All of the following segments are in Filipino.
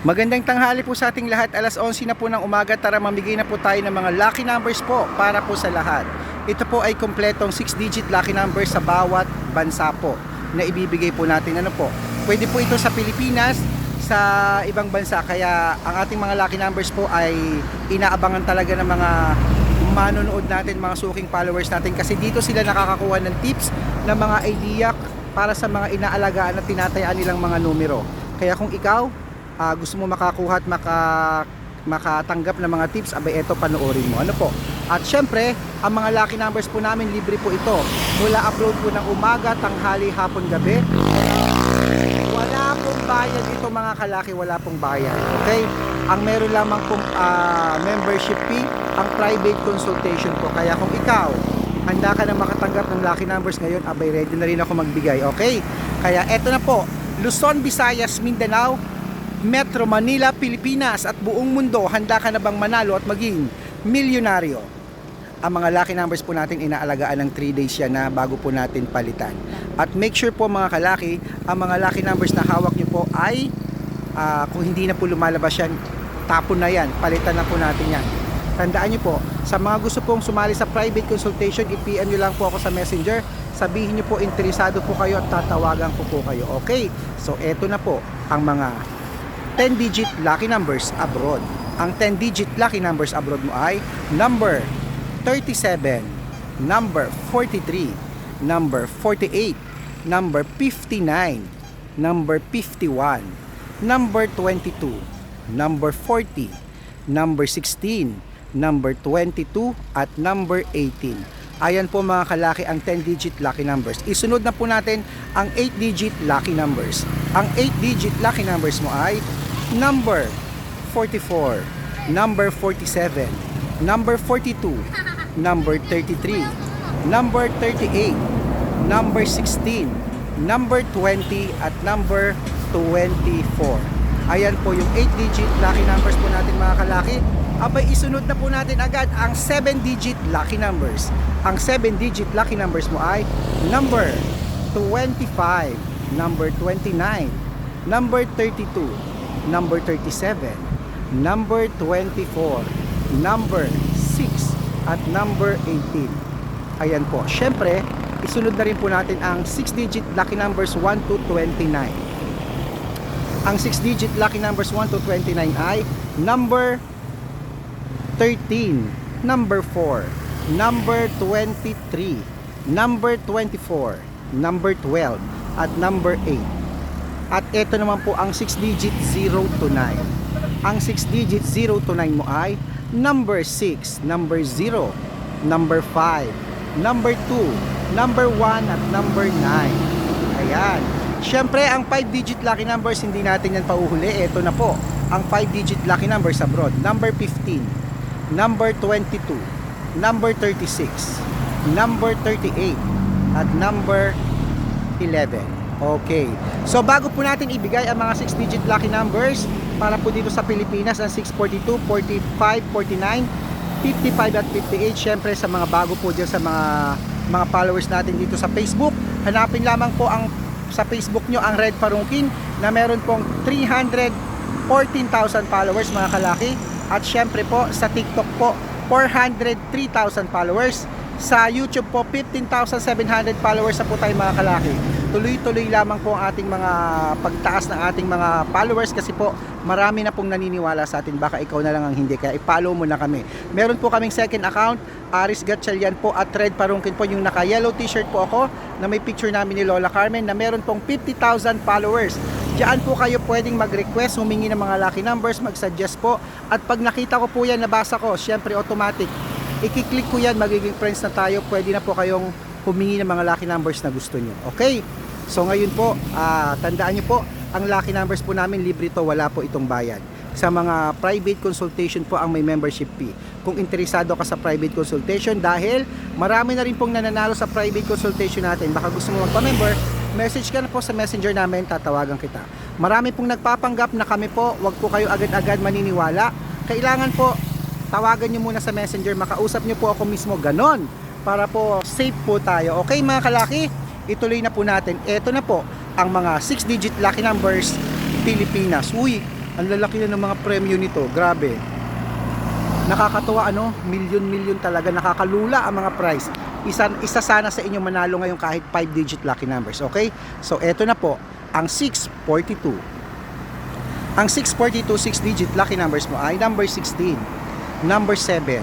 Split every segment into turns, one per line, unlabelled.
Magandang tanghali po sa ating lahat. Alas 11 na po ng umaga. Tara mamigay na po tayo ng mga lucky numbers po para po sa lahat. Ito po ay kompletong 6-digit lucky numbers sa bawat bansa po na ibibigay po natin. Ano po? Pwede po ito sa Pilipinas, sa ibang bansa. Kaya ang ating mga lucky numbers po ay inaabangan talaga ng mga manonood natin, mga suking followers natin. Kasi dito sila nakakakuha ng tips, ng mga idea para sa mga inaalagaan at tinatayaan nilang mga numero. Kaya kung ikaw, ah, gusto mo makakuha at maka, makatanggap ng mga tips, abay eto panoorin mo. Ano po? At syempre, ang mga lucky numbers po namin, libre po ito. Mula upload po ng umaga, tanghali, hapon, gabi. Wala pong bayad ito mga kalaki, wala pong bayad. Okay? Ang meron lamang pong ah, membership fee, ang private consultation po. Kaya kung ikaw, handa ka na makatanggap ng lucky numbers ngayon, abay ready na rin ako magbigay. Okay? Kaya eto na po, Luzon, Visayas, Mindanao, Metro Manila, Pilipinas at buong mundo, handa ka na bang manalo at maging milyonaryo? Ang mga lucky numbers po natin inaalagaan ng 3 days yan na bago po natin palitan. At make sure po mga kalaki, ang mga lucky numbers na hawak nyo po ay ah, kung hindi na po lumalabas yan, tapon na yan, palitan na po natin yan. Tandaan nyo po, sa mga gusto pong sumali sa private consultation, i-PM nyo lang po ako sa messenger. Sabihin nyo po, interesado po kayo at tatawagan ko po kayo. Okay? So, eto na po ang mga 10-digit lucky numbers abroad. Ang 10-digit lucky numbers abroad mo ay number 37, number 43, number 48, number 59, number 51, number 22, number 40, number 16, number 22, at number 18. Ayan po mga kalaki ang 10-digit lucky numbers. Isunod na po natin ang 8-digit lucky numbers. Ang 8-digit lucky numbers mo ay number 44, number 47, number 42, number 33, number 38, number 16, number 20, at number 24. Ayan po yung 8-digit lucky numbers po natin mga kalaki. Abay, isunod na po natin agad ang 7-digit lucky numbers. Ang 7-digit lucky numbers mo ay number 25, number 29, number 32, number 37, number 24, number 6, at number 18. Ayan po. Syempre, isunod na rin po natin ang 6-digit lucky numbers 1 to 29. Ang 6-digit lucky numbers 1 to 29 ay number 13, number 4, number 23, number 24, number 12, at number 8. At ito naman po ang 6-digit 0 to 9. Ang 6-digit 0 to 9 mo ay number 6, number 0, number 5, number 2, number 1, at number 9. Ayan. Siyempre, ang 5-digit lucky numbers, hindi natin yan pauhuli. Ito na po, ang 5-digit lucky numbers abroad. Number 15, number 22, number 36, number 38, at number 11. Okay. So bago po natin ibigay ang mga 6-digit lucky numbers para po dito sa Pilipinas ang 642, 45, 49, 55 at 58 syempre sa mga bago po dyan sa mga mga followers natin dito sa Facebook hanapin lamang po ang sa Facebook nyo ang Red Parungkin na meron pong 314,000 followers mga kalaki at syempre po sa TikTok po 403,000 followers. Sa YouTube po 15,700 followers na po tayo mga kalaki tuloy-tuloy lamang po ang ating mga pagtaas ng ating mga followers kasi po marami na pong naniniwala sa atin baka ikaw na lang ang hindi kaya i-follow mo na kami meron po kaming second account Aris Gatchalian po at Red Parungkin po yung naka yellow t-shirt po ako na may picture namin ni Lola Carmen na meron pong 50,000 followers Diyan po kayo pwedeng mag-request, humingi ng mga lucky numbers, mag-suggest po. At pag nakita ko po yan, nabasa ko, syempre automatic. Ikiklik ko yan, magiging friends na tayo. Pwede na po kayong humingi ng mga lucky numbers na gusto nyo. Okay? So ngayon po, ah, tandaan nyo po, ang lucky numbers po namin, libre to, wala po itong bayad. Sa mga private consultation po ang may membership fee. Kung interesado ka sa private consultation dahil marami na rin pong nananalo sa private consultation natin. Baka gusto mo magpa-member, message ka na po sa messenger namin, tatawagan kita. Marami pong nagpapanggap na kami po, wag po kayo agad-agad maniniwala. Kailangan po, tawagan nyo muna sa messenger, makausap nyo po ako mismo, ganon. Para po safe po tayo. Okay mga kalaki, ituloy na po natin. Ito na po, ang mga 6-digit lucky numbers Pilipinas. Uy, Ang lalaki na ng mga premyo nito. Grabe. Nakakatuwa ano, milyon-milyon talaga. Nakakalula ang mga price. Isa, isa sana sa inyo manalo ngayon kahit 5 digit lucky numbers. Okay? So eto na po, ang 642. Ang 642 6 digit lucky numbers mo ay number 16, number 7,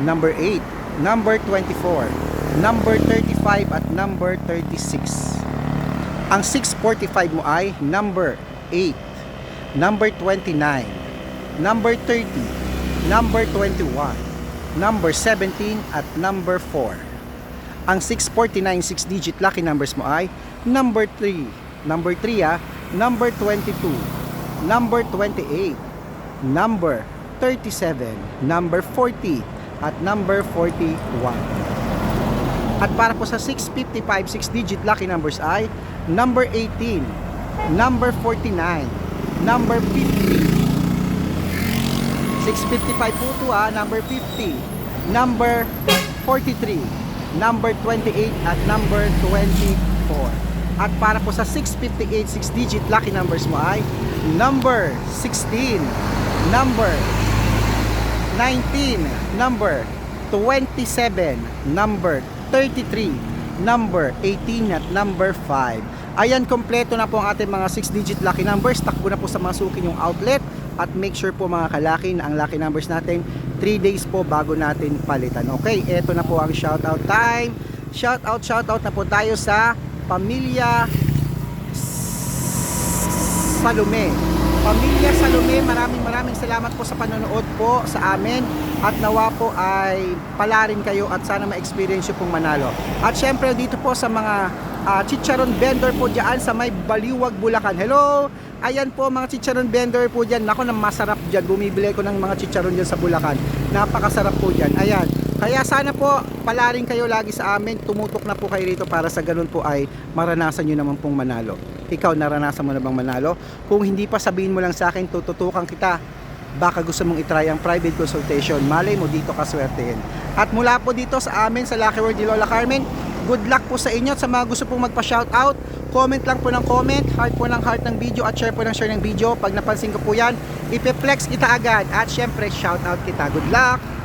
number 8, number 24, number 35 at number 36. Ang 645 mo ay number 8, number 29, number 30, number 21, number 17 at number 4. Ang 649 6 digit lucky numbers mo ay number 3, number 3 ah, number 22, number 28, number 37, number 40 at number 41. At para po sa 655 6 digit lucky numbers ay number 18, number 49, number 50. 655 po to ah, number 50, number 43, number 28 at number 24. At para po sa 658 6 digit lucky numbers mo ay number 16, number 19, number 27, number 33, number 18 at number 5. Ayan, kompleto na po ang ating mga 6-digit lucky numbers. Takbo na po sa mga suki yung outlet at make sure po mga kalaki na ang lucky numbers natin 3 days po bago natin palitan. Okay, eto na po ang shoutout time. Shoutout, shoutout na po tayo sa Pamilya Salome. Pamilya Salome, maraming maraming salamat po sa panonood po sa amin at nawa po ay palarin kayo at sana ma-experience yung pong manalo. At syempre dito po sa mga ah, chicharon vendor po dyan sa may Baliwag, Bulacan. Hello! Ayan po mga chicharon vendor po dyan. Nako na masarap dyan. Bumibili ko ng mga chicharon dyan sa Bulacan. Napakasarap po dyan. Ayan. Kaya sana po palarin kayo lagi sa amin. Tumutok na po kayo rito para sa ganun po ay maranasan nyo naman pong manalo. Ikaw naranasan mo na bang manalo? Kung hindi pa sabihin mo lang sa akin, tututukan kita. Baka gusto mong itry ang private consultation. Malay mo dito ka swertehin. At mula po dito sa amin sa Lucky World ni Lola Carmen, good luck po sa inyo at sa mga gusto pong magpa-shoutout. Comment lang po ng comment, heart po ng heart ng video at share po ng share ng video. Pag napansin ko po yan, ipiplex kita agad at syempre shoutout kita. Good luck!